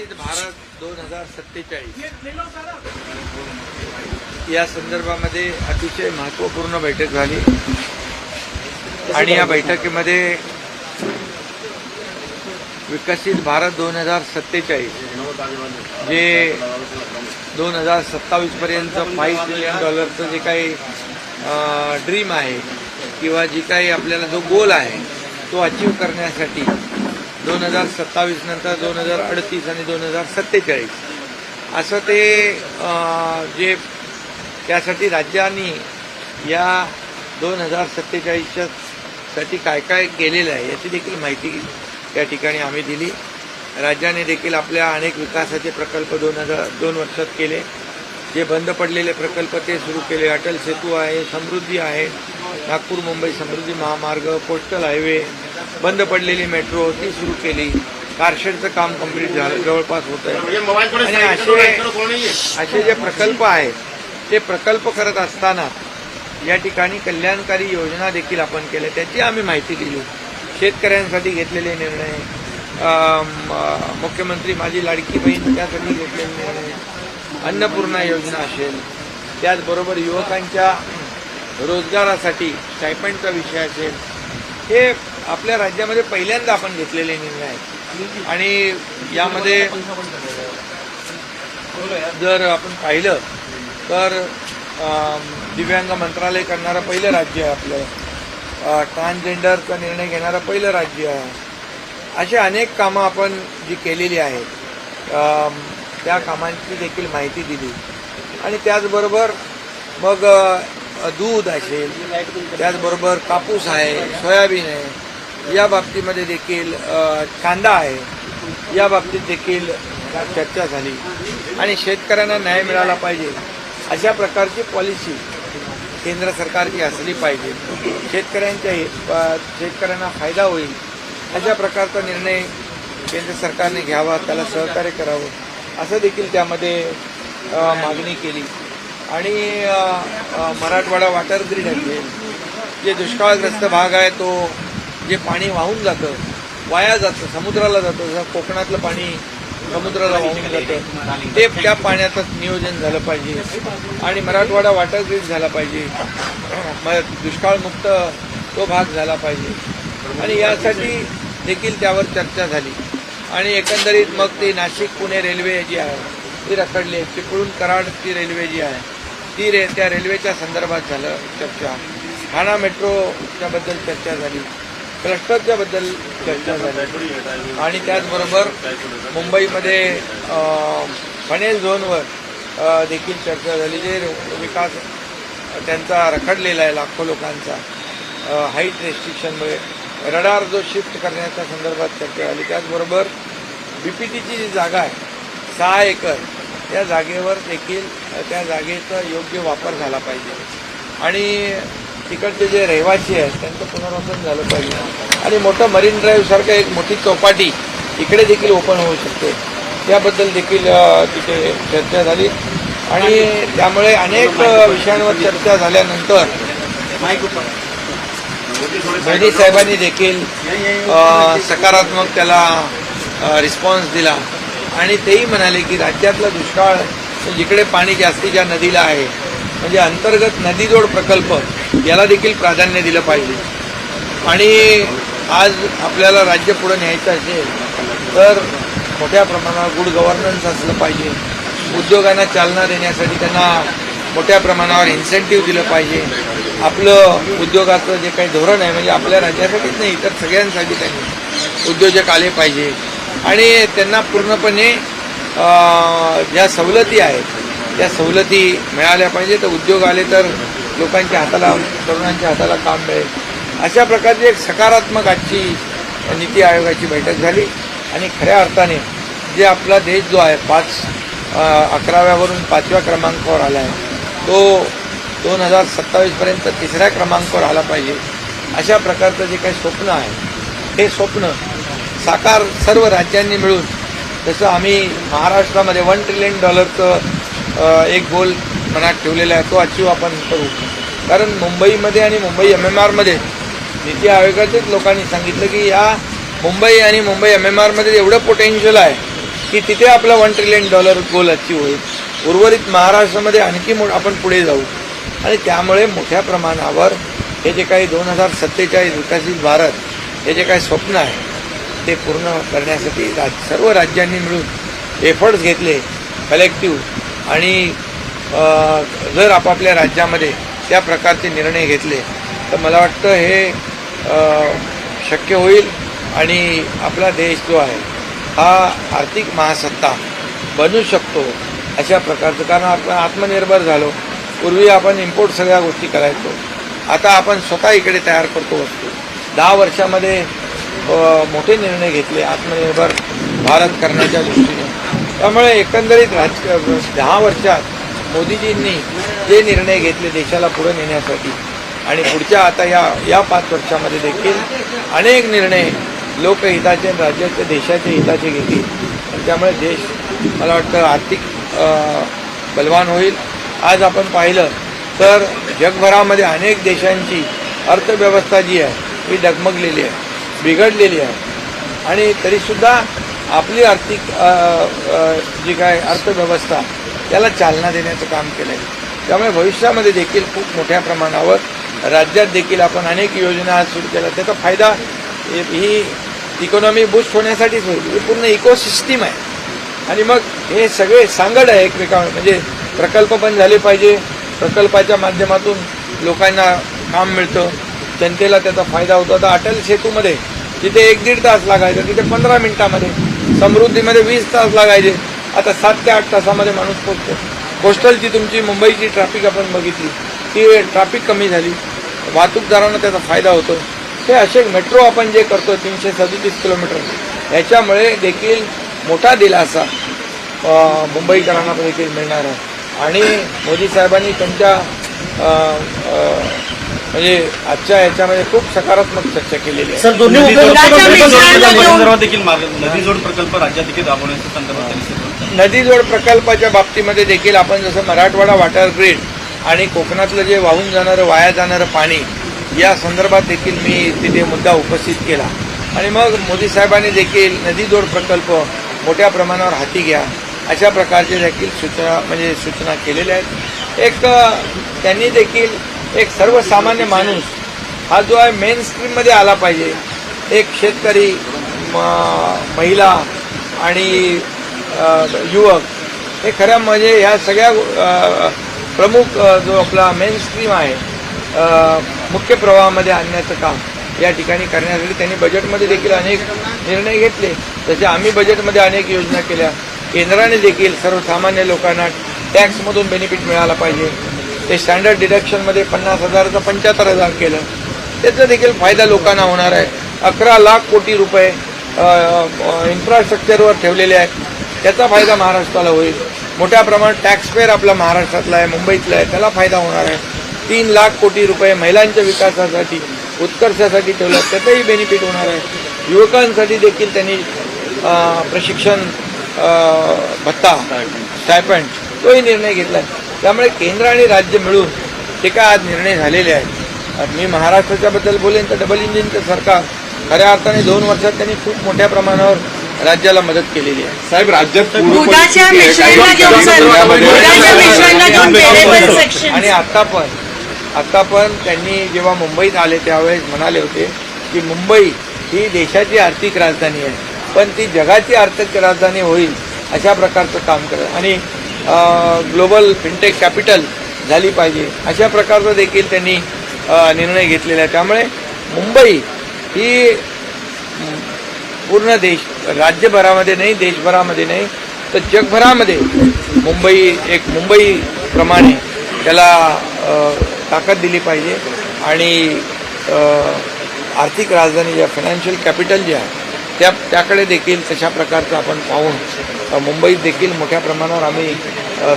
विकसित भारत दोन हजार सत्तेचाळीस. या संदर्भामध्ये अतिशय महत्त्वपूर्ण बैठक झाली. आणि या बैठकीमध्ये विकसित भारत दोन हजार सत्तेचाळीस जे दोन हजार सत्तावीसपर्यंत फाईव्ह ट्रिलियन डॉलरचं जे काही ड्रीम आहे किंवा जी काही आपल्याला जो गोल आहे तो अचीव करण्यासाठी दोन हजार सत्तावीस नंतर दोन हजार अडतीस आणि दोन हजार सत्तेचाळीस. असं ते जे त्यासाठी राज्यांनी या दोन हजार सत्तेचाळीसच्या साठी काय काय केलेलं आहे याची देखील माहिती त्या ठिकाणी आम्ही दिली. राज्याने देखील आपल्या अनेक विकासाचे प्रकल्प दोन हजार दोन वर्षात केले. जे बंद पडलेले प्रकल्प ते सुरू केले. अटल सेतू आहे समृद्धी आहे. नागपूर मुंबई समृद्धी महामार्ग कोस्टल हायवे बंद पडलेली मेट्रो ती सुरू केली. कारशेडचं काम कंप्लीट झालं. जवळपास होत आहे. आणि असे असे जे प्रकल्प आहेत ते प्रकल्प करत असताना या ठिकाणी कल्याणकारी योजना देखील आपण केल्या. त्याची आम्ही माहिती दिली. शेतकऱ्यांसाठी घेतलेले निर्णय मुख्यमंत्री माझी लाडकी बहीण त्यासाठी घेतलेले निर्णय अन्नपूर्णा योजना असेल. त्याचबरोबर युवकांच्या रोजगारासाठी स्टायपंडचा विषय असेल हे आपल्या राज्यामध्ये पहिल्यांदा आपण घेतलेले निर्णय आहेत. आणि यामध्ये जर आपण पाहिलं तर दिव्यांग मंत्रालय करणारं पहिलं राज्य आहे आपलं. ट्रान्सजेंडरचा निर्णय घेणारं पहिलं राज्य आहे. अशी अनेक कामं आपण जी केलेली आहेत त्या कामांची देखील माहिती दिली. आणि त्याचबरोबर मग दूध असेल त्याचबरोबर कापूस आहे सोयाबीन आहे या बाबतीमध्ये देखील कांदा आहे या बाबतीत देखील चर्चा झाली. आणि शेतकऱ्यांना न्याय मिळाला पाहिजे. अशा प्रकारची पॉलिसी केंद्र सरकारची असली पाहिजे. शेतकऱ्यांच्या शेतकऱ्यांना फायदा होईल. अशा प्रकारचा निर्णय केंद्र सरकारने घ्यावा त्याला सहकार्य करावं. असं देखील त्यामध्ये मागणी केली. आणि मराठवाडा वॉटर ग्रीड आहे जे दुष्काळग्रस्त भाग आहे तो जे पाणी वाहून जातं वाया जातं समुद्राला जातं जसं कोकणातलं पाणी समुद्राला वाहून जातं ते त्या पाण्याचं नियोजन झालं पाहिजे. आणि मराठवाडा वॉटर ग्रीड झाला पाहिजे. मग दुष्काळमुक्त तो भाग झाला पाहिजे. आणि यासाठी देखील त्यावर चर्चा झाली. आणि एकंदरीत मग ती नाशिक पुणे रेल्वे जी आहे ती रखडली आहे. चिपळूण कराडची रेल्वे जी आहे. ती रे त्या रेल्वेच्या संदर्भात झालं चर्चा. ठाणा मेट्रोच्या बद्दल चर्चा झाली. क्लस्टरच्या बद्दल चर्चा झाली. आणि त्याचबरोबर मुंबईमध्ये फनेल झोनवर देखील चर्चा झाली. जे विकास त्यांचा रखडलेला आहे लाखो लोकांचा हाईट रेस्ट्रिक्शनमुळे रडार जो शिफ्ट करण्याच्या संदर्भात चर्चा झाली. त्याचबरोबर बीपीटीची जी जागा आहे सहा एकर त्या जागेवर देखील त्या जागेचा योग्य वापर झाला पाहिजे. आणि तिकडचे जे रहिवासी आहेत त्यांचं पुनर्वसन झालं पाहिजे. आणि मोठं मरीन ड्राईव्ह सारखं एक मोठी चौपाटी इकडे देखील ओपन होऊ शकते. त्याबद्दल देखील तिथे चर्चा झाली. आणि त्यामुळे अनेक विषयांवर चर्चा झाल्यानंतर मोदी साहेबांनी देखील सकारात्मक त्याला रिस्पॉन्स दिला. आणि तेही म्हणाले की राज्यातला दुष्काळ जिकडे पाणी जास्ती ज्या नदीला आहे म्हणजे अंतर्गत नदीजोड प्रकल्प याला देखील प्राधान्य दिलं पाहिजे. आणि आज आपल्याला राज्य पुढे न्यायचं असेल तर मोठ्या प्रमाणावर गुड गव्हर्नन्स असलं पाहिजे. उद्योगांना चालना देण्यासाठी त्यांना मोठ्या प्रमाणावर इन्सेंटिव्ह दिलं पाहिजे. आपलं उद्योगाचं जे काही धोरण आहे म्हणजे आपल्या राज्यासाठीच नाही तर सगळ्यांसाठी त्यांनी उद्योजक आले पाहिजे. आणि त्यांना पूर्णपणे ज्या सवलती आहेत त्या सवलती मिळाल्या पाहिजे. तर उद्योग आले तर लोकांच्या हाताला तरुणांच्या हाताला काम मिळेल. अशा प्रकारची एक सकारात्मक आजची नीती आयोगाची बैठक झाली. आणि खऱ्या अर्थाने जे आपला देश जो आहे पाच अकराव्यावरून पाचव्या क्रमांकावर आला आहे तो दोन हजार सत्तावीसपर्यंत तिसऱ्या क्रमांकावर आला पाहिजे. अशा प्रकारचं जे काही स्वप्न आहे हे स्वप्न साकार सर्व राज्यांनी मिळून जसं आम्ही महाराष्ट्रामध्ये वन ट्रिलियन डॉलरचं एक गोल मनात ठेवलेला आहे तो अचीव आपण करू. कारण मुंबईमध्ये आणि मुंबई एम एम आरमध्ये नीती आयोगाचेच लोकांनी सांगितलं की या मुंबई आणि मुंबई एम एम आरमध्ये एवढं पोटेन्शियल आहे की तिथे आपला one trillion dollar goal achieve होईल. उर्वरित महाराष्ट्रामध्ये आणखी मो आपण पुढे जाऊ. आणि त्यामुळे मोठ्या प्रमाणावर हे जे काही दोन हजार सत्तेचाळीस विकसित भारत हे जे काही स्वप्न आहे ते पूर्ण करण्यासाठी राज सर्व राज्यांनी मिळून एफर्ट्स घेतले कलेक्टिव्ह आणि जर आपापल्या राज्यामध्ये त्या प्रकारचे निर्णय घेतले तर मला वाटतं हे शक्य होईल आणि आपला देश जो आहे हा आर्थिक महासत्ता बनू शकतो अशा प्रकारचं. कारण आपण आत्मनिर्भर झालो. पूर्वी आपण इम्पोर्ट सगळ्या गोष्टी करायचो. आता आपण स्वतः इकडे तयार करतो वस्तू. दहा वर्षामध्ये मोठे निर्णय घेतले आत्मनिर्भर भारत करण्याच्या दृष्टीने. त्यामुळे एकंदरीत राज दहा वर्षात मोदीजींनी जे निर्णय घेतले देशाला पुढे नेण्यासाठी आणि पुढच्या आता या या पाच वर्षामध्ये देखील अनेक निर्णय लोकहिताचे आणि देशाचे देशाच्या हिताचे घेतील. त्यामुळे देश मला वाटतं आर्थिक बलवान होईल. आज आपण पाहिलं तर जगभरामध्ये अनेक देशांची अर्थव्यवस्था जी आहे ही डगमगलेली आहे. बिघडलेली आहे. आणि तरीसुद्धा आपली आर्थिक जी काय अर्थव्यवस्था त्याला चालना देण्याचं काम केलं आहे त्यामुळे भविष्यामध्ये देखील खूप मोठ्या प्रमाणावर राज्यात देखील आपण अनेक योजना आज सुरू केल्या. त्याचा फायदा हे- ही इकॉनॉमी बूस्ट होण्यासाठीच होईल. ही पूर्ण इकोसिस्टीम आहे. आणि मग हे सगळे सांगड आहे एकमेकांवर. म्हणजे प्रकल्प पण झाले पाहिजे. प्रकल्पाच्या माध्यमातून लोकांना काम मिळतं. जनतेला त्याचा फायदा होतो. आता अटल सेतूमध्ये तिथे एक दीड तास लागायचं तिथे पंधरा मिनिटामध्ये समृद्धीमध्ये वीस तास लागायचे. आता सात ते आठ तासामध्ये माणूस पोचतो कोस्टलची तुमची मुंबईची ट्रॅफिक आपण बघितली. ती ट्रॅफिक कमी झाली. वाहतूकदारांना त्याचा फायदा होतो. हे असे मेट्रो आपण जे करतो तीनशे सदतीस किलोमीटर याच्यामुळे देखील मोठा दिलासा मुंबईकरांना देखील मिळणार आहे. आणि मोदी साहेबांनी तुमच्या म्हणजे आजच्या याच्यामध्ये खूप सकारात्मक चर्चा केलेली आहे सर दोन्ही नदी जोड उपमुख्यमंत्री प्रकल्प. संदर्भात देखील राज्यात देखील राबवण्याच्या संदर्भात. नदीजोड प्रकल्पाच्या बाबतीमध्ये देखील आपण जसं मराठवाडा वॉटर ग्रीड आणि कोकणातलं जे वाहून जाणारं वाया जाणारं पाणी या संदर्भात देखील मी तिथे मुद्दा उपस्थित केला आणि मग मोदी साहेबांनी देखील नदीजोड प्रकल्प मोठ्या प्रमाणावर हाती घ्या अशा प्रकारचे देखील सूचना म्हणजे सूचना केलेल्या आहेत एक त्यांनी देखील एक सर्वसामान्य माणूस हा जो आहे मेन स्ट्रीममध्ये आला पाहिजे. एक शेतकरी म- महिला आणि युवक हे खऱ्या म्हणजे ह्या सगळ्या प्रमुख जो आपला मेन स्ट्रीम आहे मुख्य प्रवाहामध्ये आणण्याचं काम या ठिकाणी करण्यासाठी त्यांनी बजेटमध्ये देखील अनेक निर्णय घेतले. जसे आम्ही बजेटमध्ये अनेक योजना केल्या. केंद्राने देखील सर्वसामान्य लोकांना टॅक्समधून बेनिफिट मिळाला पाहिजे. ते स्टँडर्ड डिडक्शनमध्ये पन्नास हजाराचं पंच्याहत्तर हजार केलं. त्याचा देखील फायदा लोकांना होणार आहे. अकरा लाख कोटी रुपये इन्फ्रास्ट्रक्चरवर ठेवलेले आहेत. त्याचा फायदा महाराष्ट्राला होईल. मोठ्या प्रमाणात टॅक्सपेअर आपला महाराष्ट्रातला आहे मुंबईतला आहे त्याला फायदा होणार आहे. तीन लाख कोटी रुपये महिलांच्या विकासासाठी उत्कर्षासाठी ठेवलं त्याचाही बेनिफिट होणार आहे. युवकांसाठी देखील त्यांनी प्रशिक्षण भत्ता स्टायपंड तोही निर्णय घेतला आहे. त्यामुळे केंद्र आणि राज्य मिळून जे काय आज निर्णय झालेले आहेत. मी महाराष्ट्राच्या बद्दल बोलेन तर डबल इंजिनचं सरकार खऱ्या अर्थाने दोन वर्षात त्यांनी खूप मोठ्या प्रमाणावर राज्याला मदत केलेली आहे. साहेब राज्यात आणि आता पण आता पण त्यांनी जेव्हा मुंबईत आले त्यावेळेस म्हणाले होते की मुंबई ही देशाची आर्थिक राजधानी आहे पण ती जगाची आर्थिक राजधानी होईल अशा प्रकारचं काम करत आणि ग्लोबल फिनटेक कॅपिटल झाली पाहिजे. अशा प्रकारचा देखील त्यांनी निर्णय घेतलेला आहे. त्यामुळे मुंबई ही पूर्ण देश राज्यभरामध्ये नाही देशभरामध्ये नाही तर जगभरामध्ये मुंबई एक मुंबईप्रमाणे त्याला ताकद दिली पाहिजे. आणि आर्थिक राजधानी ज्या फायनान्शियल कॅपिटल जे आहे त्या त्याकडे देखील तशा प्रकारचं आपण पाहून मुंबईत देखील मोठ्या प्रमाणावर आम्ही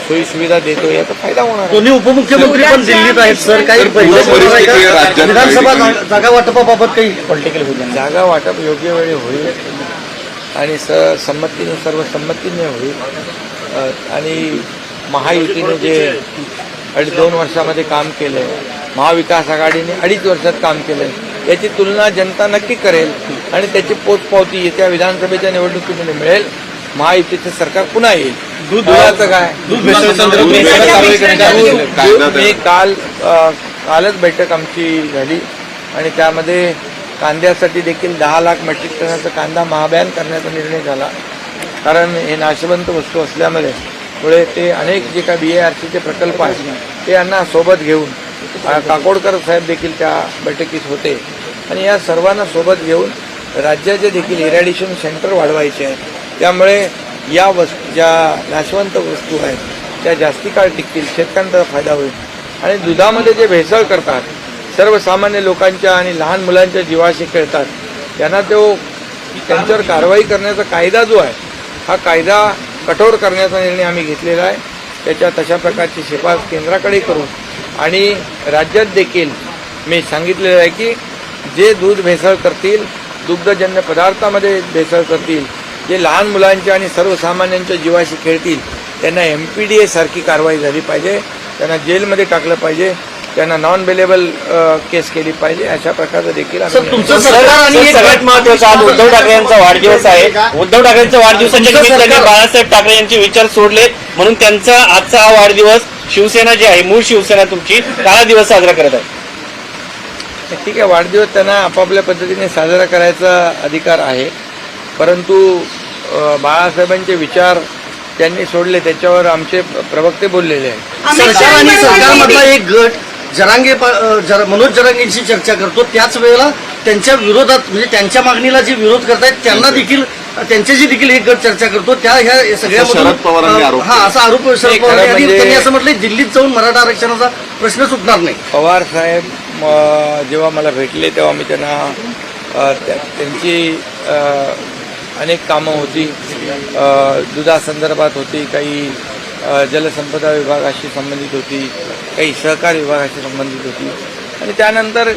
सोयीसुविधा देतो याचा फायदा होणार आहे. दोन्ही उपमुख्यमंत्री पण दिल्लीत आहेत सर. काही. विधानसभा जागा वाटपाबाबत काही पॉलिटिकल जागा वाटप योग्य वेळी होईल आणि स संमतीने सर्व संमतीने होईल. आणि महायुतीने जे अडीच दोन वर्षामध्ये काम केलं महाविकास आघाडीने अडीच वर्षात काम केलं याची तुलना जनता नक्की करेल आणि त्याची पोचपावती येत्या विधानसभेच्या निवडणुकीमध्ये मिळेल. महायुतीचं सरकार पुन्हा येईल. दूध- दुधाचं काय? काय काय मी. काल कालच बैठक आमची झाली. आणि त्यामध्ये कांद्यासाठी देखील दहा लाख मेट्रिक टनाचा कांदा महाबॅन करण्याचा निर्णय झाला. कारण हे नाशवंत वस्तू असल्यामुळे मुळे ते अनेक जे काही बी ए आर सीचे प्रकल्प आहेत ते यांना सोबत घेऊन काकोडकर साहेब देखील त्या बैठकीत होते. आणि या सर्वांना सोबत घेऊन राज्याचे देखील इरॅडिशन सेंटर वाढवायचे आहे. त्यामुळे या वस्तू ज्या नाशवंत वस्तू आहेत त्या जास्ती काळ टिकतील शेतकऱ्यांचा फायदा होईल. आणि दुधामध्ये जे भेसळ करतात सर्वसामान्य लोकांच्या आणि लहान मुलांच्या जीवाशी खेळतात त्यांना तो त्यांच्यावर कारवाई करण्याचा कायदा जो आहे हा कायदा कठोर करण्याचा निर्णय आम्ही घेतलेला आहे. त्याच्या तशा प्रकारची शिफारस केंद्राकडे करून आणि राज्यात देखील मी सांगितलेलं आहे की जे दूध भेसळ करतील दुग्धजन्य पदार्थामध्ये भेसळ करतील जे लहान मुलांच्या आणि सर्वसामान्यांच्या जीवाशी खेळतील त्यांना एम पी डी ए सारखी कारवाई झाली पाहिजे त्यांना जेलमध्ये टाकलं पाहिजे त्यांना नॉन बेलेबल केस केली पाहिजे अशा प्रकारचं देखील तुमचं सरकार आणि एक सगळ्यात महत्वाचं आज उद्धव ठाकरे यांचा वाढदिवस आहे. उद्धव ठाकरेंच्या वाढदिवसाच्या बाळासाहेब ठाकरे यांचे विचार सोडले म्हणून त्यांचा आजचा हा वाढदिवस शिवसेना जी आहे मूळ शिवसेना तुमची काळा दिवस साजरा करत आहे. ठीक आहे वाढदिवस त्यांना आपापल्या पद्धतीने साजरा करायचा अधिकार आहे. परंतु बाळासाहेबांचे विचार त्यांनी सोडले त्याच्यावर आमचे प्रवक्ते बोललेले आहेत. सरकार आणि सरकारमधला एक गट जरांगे जरा- मनोज जरांगेंशी चर्चा करतो त्याच वेळेला त्यांच्या विरोधात म्हणजे त्यांच्या मागणीला जे विरोध करतायत त्यांना देखील त्यांच्याशी देखील एक गट चर्चा करतो. त्या ह्या सगळ्या शरद पवारांनी आरोप हा असा आरोप शरद नाही, पवार खरं यांनी म्हणजे- त्यांनी असं म्हटलं दिल्लीत जाऊन मराठा आरक्षणाचा प्रश्न सुटणार नाही. पवार साहेब जेव्हा मला भेटले तेव्हा मी त्यांना त्यांची अनेक कामं होती. दुधासंदर्भात होती काही जलसंपदा विभागाशी संबंधित होती काही सहकार विभागाशी संबंधित होती. आणि त्यानंतर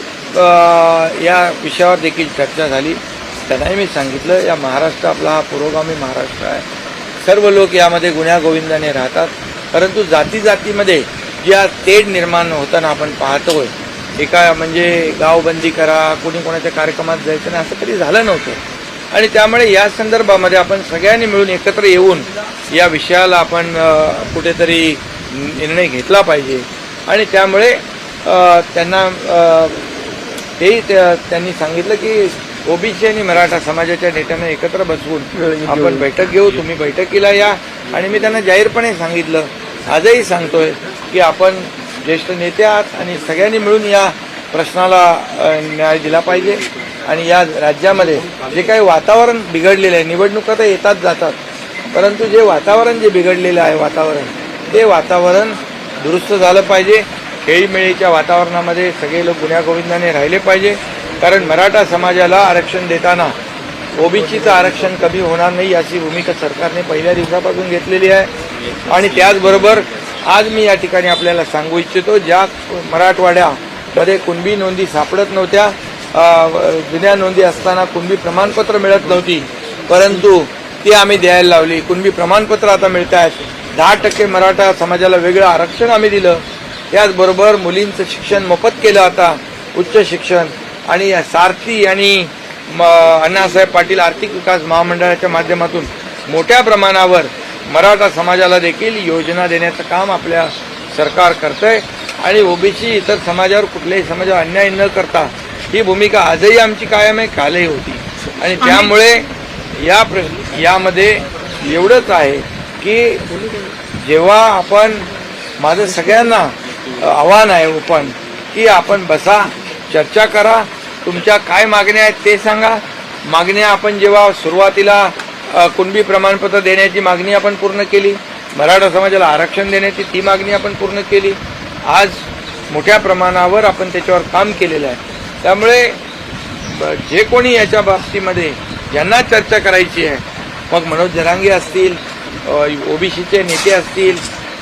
या विषयावर देखील चर्चा झाली. त्यांनाही मी सांगितलं या महाराष्ट्र आपला हा पुरोगामी महाराष्ट्र आहे. सर्व लोक यामध्ये गुण्यागोविंदाने राहतात परंतु जाती जातीमध्ये ज्या तेढ निर्माण होताना आपण पाहतोय एका म्हणजे गावबंदी करा कोणी कोणाच्या कार्यक्रमात जायचं नाही असं कधी झालं नव्हतं. आणि त्यामुळे या संदर्भामध्ये आपण सगळ्यांनी मिळून एकत्र येऊन या विषयाला आपण कुठेतरी निर्णय घेतला पाहिजे. आणि त्यामुळे त्यांना अ, तेही त्या- त्यांनी सांगितलं की ओबीसी आणि मराठा समाजाच्या नेत्यांना एकत्र बसवून आपण बैठक घेऊ तुम्ही बैठकीला या. आणि मी त्यांना जाहीरपणे सांगितलं आजही सांगतोय की आपण ज्येष्ठ नेते आहात आणि सगळ्यांनी मिळून या प्रश्नाला न्याय दिला पाहिजे. आणि या राज्यामध्ये जे काही वातावरण बिघडलेलं आहे निवडणुका तर येतात जातात. परंतु जे वातावरण जे बिघडलेलं आहे वातावरण ते वातावरण दुरुस्त झालं पाहिजे. खेळीमेळीच्या वातावरणामध्ये सगळे लोक गुण्यागोविंदाने राहिले पाहिजे. कारण मराठा समाजाला आरक्षण देताना ओबीसीचं आरक्षण कमी होणार नाही याची भूमिका सरकारने पहिल्या दिवसापासून घेतलेली आहे. आणि त्याचबरोबर आज मी या ठिकाणी आपल्याला सांगू इच्छितो ज्या मराठवाड्यामध्ये कुणबी नोंदी सापडत नव्हत्या जुन्या नोंदी असताना कुणबी प्रमाणपत्र मिळत नव्हती परंतु ती आम्ही द्यायला लावली. कुणबी प्रमाणपत्र आता मिळत आहेत दहा टक्के मराठा समाजाला वेगळं आरक्षण आम्ही दिलं. त्याचबरोबर मुलींचं शिक्षण मोफत केलं आता उच्च शिक्षण. आणि सारथी आणि म, अण्णासाहेब पाटील आर्थिक विकास महामंडळाच्या माध्यमातून मोठ्या प्रमाणावर मराठा समाजाला देखील योजना देण्याचं काम आपल्या सरकार करतंय. आणि ओबीसी इतर समाजावर कुठल्याही समाजावर अन्याय न करता ही भूमिका आजही आमची कायम आहे कालही होती. आणि त्यामुळे या प्र यामध्ये एवढंच आहे की जेव्हा आपण माझं सगळ्यांना आव्हान आहे ओपन की आपण बसा चर्चा करा तुमच्या काय मागण्या आहेत ते सांगा. मागण्या आपण जेव्हा सुरुवातीला कुणबी प्रमाणपत्र देण्याची मागणी आपण पूर्ण केली मराठा समाजाला आरक्षण देण्याची ती मागणी आपण पूर्ण केली आज मोठ्या प्रमाणावर आपण त्याच्यावर काम केलेलं आहे. त्यामुळे ब- जे कोणी याच्या बाबतीमध्ये ज्यांना चर्चा करायची आहे मग मनोज जरांगे असतील ओबीसीचे नेते असतील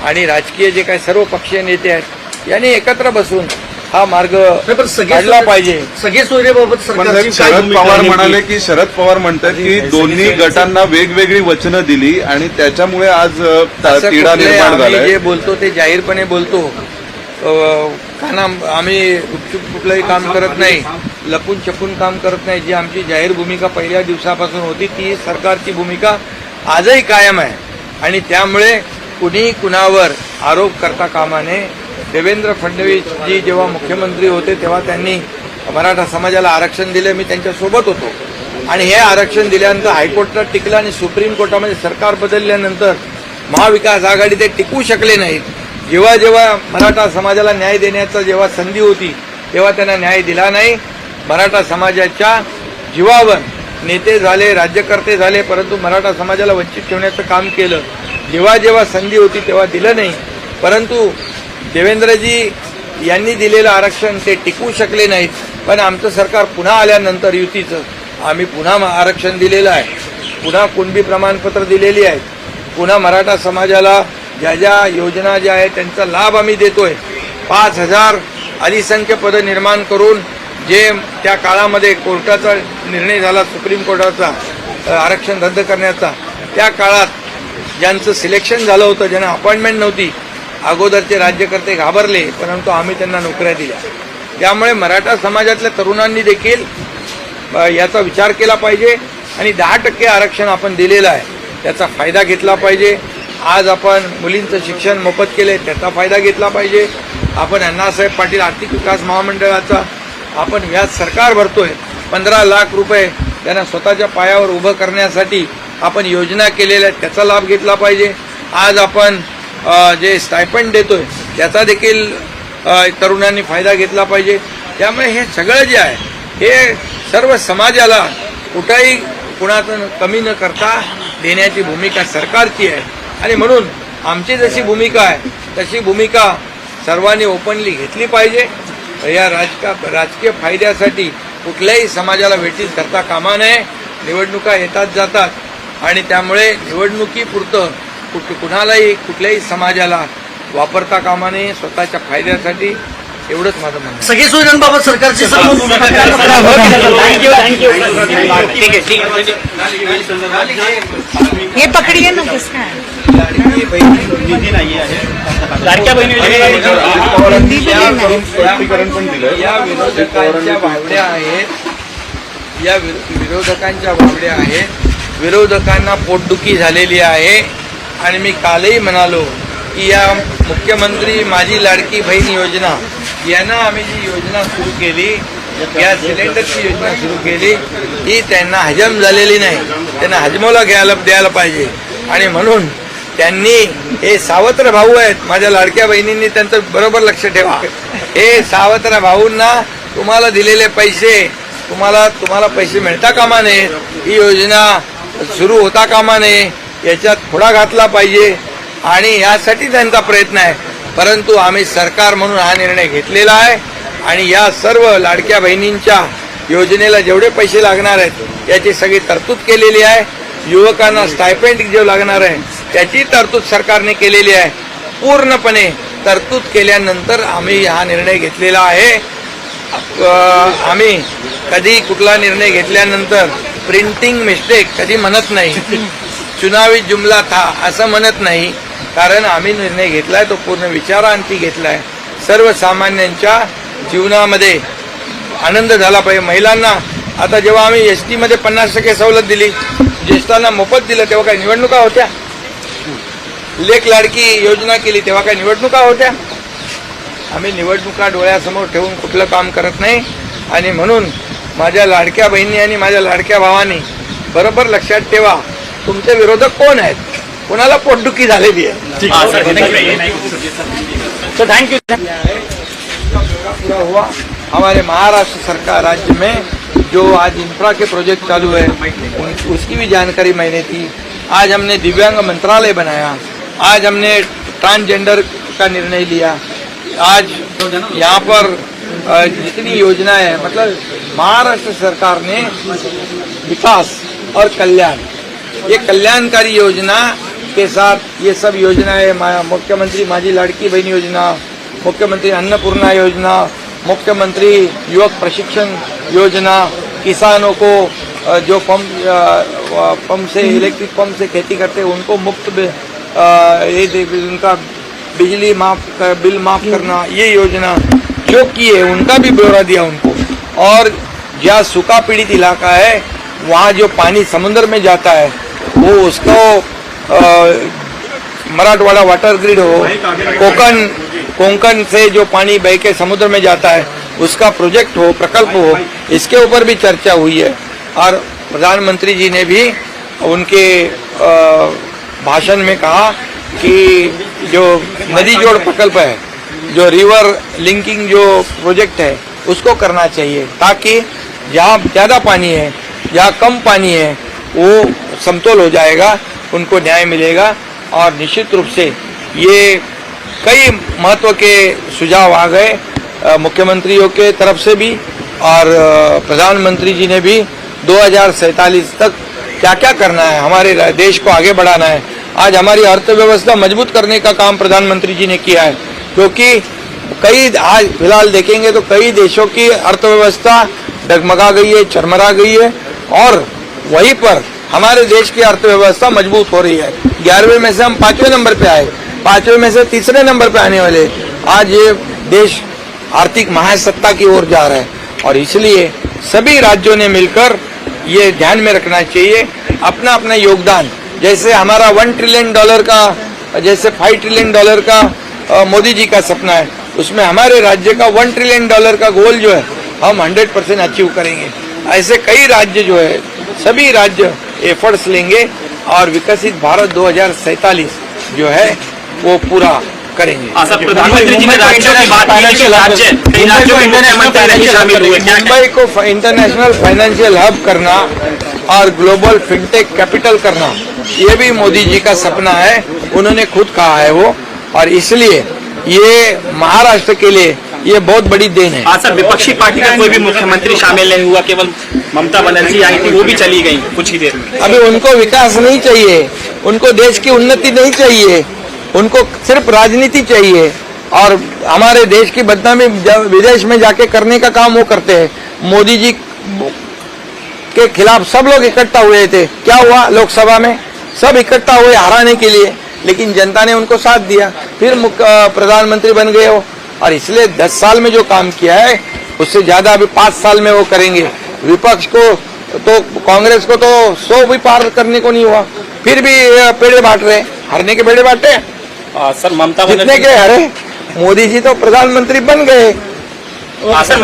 आणि राजकीय जे काही सर्व पक्षीय नेते आहेत यांनी एकत्र बसून हा मार्ग नाही, पण सगळे काढला पाहिजे. सगळे सोयरेबाबत शरद पवार म्हणाले? की शरद पवार म्हणतात की दोन्ही गटांना वेगवेगळी वचनं दिली आणि त्याच्यामुळे आज तिढा निर्माण झालाय. जे बोलतो ते जाहीरपणे बोलतो. काना आम्ही गुपचूप कुठलंही काम करत नाही. लपून छपून काम करत नाही. जी आमची जाहीर भूमिका पहिल्या दिवसापासून होती ती सरकारची भूमिका आजही कायम आहे. आणि त्यामुळे कुणी कुणावर आरोप करता कामा नये. देवेंद्र फडणवीस जी जेव्हा मुख्यमंत्री होते तेव्हा त्यांनी मराठा समाजाला आरक्षण दिले मी त्यांच्यासोबत होतो. आणि हे आरक्षण दिल्यानंतर हायकोर्टात टिकलं आणि सुप्रीम कोर्टामध्ये सरकार बदलल्यानंतर महाविकास आघाडी ते टिकू शकले नाहीत. जेव्हा जेव्हा मराठा समाजाला न्याय देण्याचा जेव्हा संधी होती तेव्हा त्यांना न्याय दिला नाही. मराठा समाजाच्या जीवावर नेते झाले राज्यकर्ते झाले परंतु मराठा समाजाला वंचित ठेवण्याचं काम केलं. जेव्हा जेव्हा संधी होती तेव्हा दिलं नाही. परंतु देवेंद्रजी यांनी दिलेलं आरक्षण ते टिकवू शकले नाहीत. पण आमचं सरकार पुन्हा आल्यानंतर युतीचं आम्ही पुन्हा म- आरक्षण दिलेलं आहे. पुन्हा कुणबी प्रमाणपत्र दिलेली आहेत पुन्हा मराठा समाजाला ज्या ज्या योजना ज्या आहेत त्यांचा लाभ आम्ही देतोय. पाच हजार अधिसंख्य पदं निर्माण करून जे त्या काळामध्ये कोर्टाचा निर्णय झाला सुप्रीम कोर्टाचा आरक्षण रद्द करण्याचा त्या काळात ज्यांचं सिलेक्शन झालं होतं ज्यांना अपॉइंटमेंट नव्हती अगोदरचे राज्यकर्ते घाबरले परंतु आम्ही त्यांना नोकऱ्या दिल्या. त्यामुळे मराठा समाजातल्या तरुणांनी देखील याचा विचार केला पाहिजे आणि दहा टक्के आरक्षण आपण दिलेलं आहे. त्याचा फायदा घेतला पाहिजे. आज आपण मुलींचं शिक्षण मोफत केले त्याचा फायदा घेतला पाहिजे. आपण अण्णासाहेब पाटील आर्थिक विकास महामंडळाचा आपण व्याज सरकार भरतोय. पंधरा लाख रुपये त्यांना स्वतःच्या पायावर उभं करण्यासाठी आपण योजना केलेल्या आहेत त्याचा लाभ घेतला पाहिजे. आज आपण जे स्टायपंड देतोय त्याचा देखील तरुणांनी फायदा घेतला पाहिजे. त्यामुळे हे सगळं जे आहे हे सर्व समाजाला कुठंही कुणाचं कमी न करता देण्याची भूमिका सरकारची आहे. आणि म्हणून आमची जशी भूमिका आहे तशी भूमिका सर्वांनी ओपनली घेतली पाहिजे. या राजका राजकीय फायद्यासाठी कुठल्याही समाजाला वेठीस करता कामा नये. निवडणुका येतात जातात आणि त्यामुळे निवडणुकीपुरतं कुठ कुणालाही कुठल्याही समाजाला वापरता कामा नये स्वतःच्या फायद्यासाठी एवढंच माझं म्हणणं आहे. सगळी सुविधांबाबत सरकारची हे ना है निधी नाही. आहे लाडक्या बहिणी है दिलंय या विरोधकांच्या भावड्या आहेत या विरोधकांच्या भावड्या आहेत. विरोधकांना पोटदुखी झालेली आहे. आणि मी कालही म्हणालो की या मुख्यमंत्री माझी लाडकी बहीण योजना यांना आम्ही जी योजना सुरू केली गॅस सिलेंडरची योजना सुरू केली ही त्यांना हजम झालेली नाही. त्यांना हजमोला घ्यायला द्यायला पाहिजे. आणि म्हणून त्यांनी हे सावत्र भाऊ आहेत माझ्या लाडक्या बहिणींनी त्यांचं बरोबर लक्ष ठेवा. हे सावत्र भाऊंना तुम्हाला दिलेले पैसे तुम्हाला तुम्हाला पैसे मिळता कामा नये. ही योजना सुरू होता कामा नये. याच्यात थोडा घातला पाहिजे आणि यासाठी त्यांचा प्रयत्न आहे. परंतु आम्ही सरकार म्हणून हा निर्णय घेतलेला आहे आणि या सर्व लाडक्या बहिणींच्या योजनेला जेवढे पैसे लागणार आहेत याची सगळी तरतूद केलेली आहे. युवकांना स्टायपेंड जे लागणार आहे त्याची तरतूद सरकारने केलेली आहे. पूर्णपणे तरतूद केल्यानंतर आम्ही हा निर्णय घेतलेला आहे. आम्ही कधी कुठला निर्णय घेतल्यानंतर प्रिंटिंग मिस्टेक कधी म्हणत नाही. चुनावी जुमला था असं म्हणत नाही. कारण आम्ही निर्णय घेतलाय तो पूर्ण विचारांती घेतलाय. सर्वसामान्यांच्या जीवनामध्ये आनंद झाला पाहिजे. महिलांना आता जेव्हा आम्ही एस टीमध्ये पन्नास टक्के सवलत दिली ज्येष्ठांना मोफत दिलं तेव्हा काही निवडणुका होत्या? लेख लाडकी योजना केली तेव्हा काही निवडणुका होत्या? आम्ही निवडणुका डोळ्यासमोर ठेवून कुठलं काम करत नाही. आणि म्हणून माझ्या लाडक्या बहिणी आणि माझ्या लाडक्या भावानी बरोबर लक्षात ठेवा. तुमचे विरोधक कोण आहेत? कोणाला पोटदुखी झालेली आहे? सर थँक्यू पूरा हुआ हमारे महाराष्ट्र सरकार राज्य में जो आज इंफ्रा के प्रोजेक्ट चालू है उसकी भी जानकारी मैंने थी आज हमने दिव्यांग मंत्रालय बनाया। आज हमने ट्रांसजेंडर का निर्णय लिया। आज यहाँ पर जितनी योजनाएँ हैं मतलब महाराष्ट्र सरकार ने विकास और कल्याण ये कल्याणकारी योजना के साथ ये सब योजनाएँ मुख्यमंत्री माझी लाड़की बहन योजना, मुख्यमंत्री अन्नपूर्णा योजना, मुख्यमंत्री युवक प्रशिक्षण योजना, किसानों को जो पंप पंप से, इलेक्ट्रिक पंप से खेती करते हैं, उनको मुफ़्त ये उनका बिजली माफ़ बिल माफ़ करना, ये योजना जो की है उनका भी ब्यौरा दिया उनको। और जहाँ सूखा पीड़ित इलाका है, वहाँ जो पानी समुद्र में जाता है वो उसको मराठवाड़ा वाटर ग्रिड हो कोकन कोंकण से जो पानी बह के समुद्र में जाता है, उसका प्रोजेक्ट हो, प्रकल्प हो, इसके ऊपर भी चर्चा हुई है। और प्रधानमंत्री जी ने भी उनके भाषण में कहा कि जो नदी जोड़ प्रकल्प है, जो रिवर लिंकिंग जो प्रोजेक्ट है, उसको करना चाहिए, ताकि जहाँ ज़्यादा पानी है, जहाँ कम पानी है वो समतोल हो जाएगा, उनको न्याय मिलेगा और निश्चित रूप से ये कई महत्व के सुझाव आ गए मुख्यमंत्रियों के तरफ़ से भी और प्रधानमंत्री जी ने भी दो हज़ार सैंतालीस तक क्या क्या करना है, हमारे देश को आगे बढ़ाना है। आज हमारी अर्थव्यवस्था मज़बूत करने का काम प्रधानमंत्री जी ने किया है, क्योंकि कई आज फ़िलहाल देखेंगे तो कई देशों की अर्थव्यवस्था डगमगा गई है, चरमरा गई है और वहीं पर हमारे देश की अर्थव्यवस्था मज़बूत हो रही है। ग्यारहवें में से हम पाँचवें नंबर पे आए। पाँचवें में से तीसरे नंबर पे आने वाले आज ये देश आर्थिक महासत्ता की ओर जा रहा है। और इसलिए सभी राज्यों ने मिलकर ये ध्यान में रखना चाहिए। अपना अपना योगदान, जैसे हमारा वन ट्रिलियन डॉलर का, जैसे फाइव ट्रिलियन डॉलर का मोदी जी का सपना है। उसमें हमारे राज्य का वन ट्रिलियन डॉलर का गोल जो है, हम हंड्रेड परसेंट अचीव करेंगे। ऐसे कई राज्य जो है सभी राज्य एफर्ट्स लेंगे और विकसित भारत 2047 जो है वो पूरा करेंगे। क्या मुंबई को इंटरनेशनल फाइनेंशियल हब करना और ग्लोबल फिनटेक कैपिटल करना ये भी मोदी जी का सपना है। उन्होंने खुद कहा है वो। और इसलिए ये महाराष्ट्र के लिए ये बहुत बड़ी देन है। आज सर विपक्षी पार्टी का कोई भी मुख्यमंत्री शामिल नहीं हुआ केवल ममता बनर्जी आई थी वो भी चली गई कुछ ही देर में। अभी उनको विकास नहीं चाहिए उनको देश की उन्नति नहीं चाहिए उनको सिर्फ़ राजनीति चाहिए और हमारे देश की बदनामी विदेश में जाके करने का काम वो करते हैं। मोदी जी के खिलाफ सब लोग इकट्ठा हुए थे। क्या हुआ लोकसभा में? सब इकट्ठा हुए हराने के लिए लेकिन जनता ने उनको साथ दिया। फिर प्रधानमंत्री बन गए वो। और इसलिए दस साल में जो काम किया है उससे ज़्यादा अभी पाँच साल में वो करेंगे। विपक्ष को तो कांग्रेस को तो सौ भी पार करने को नहीं हुआ। फिर भी पेड़े बांट रहे हरने के पेड़े बांटे आ, सर ममता जितने के हरे? मोदी जी तो प्रधानमंत्री बन गए। सर